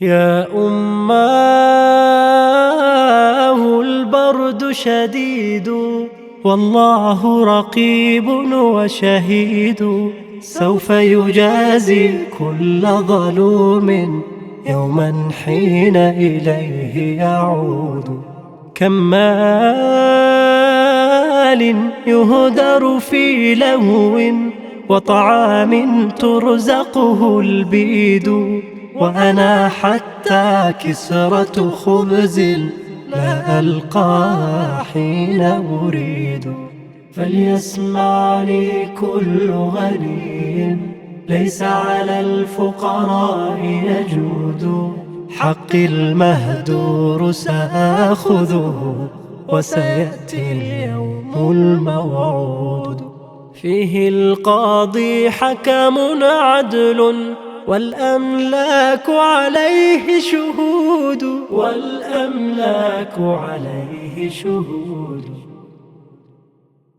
يا أماه البرد شديد والله رقيب وشهيد. سوف يجازي كل ظلوم يوما حين إليه يعود. كم مال يهدر في لهو وطعام ترزقه البيد. وأنا حتى كسرة خبز لا ألقاها حين أريد. فليسمعني كل غني. ليس على الفقراء يجود. حقي المهدور سآخذه وسيأتي اليوم الموعود. فيه القاضي حكم عدل والأملاك عليه شهود والأملاك عليه شهود.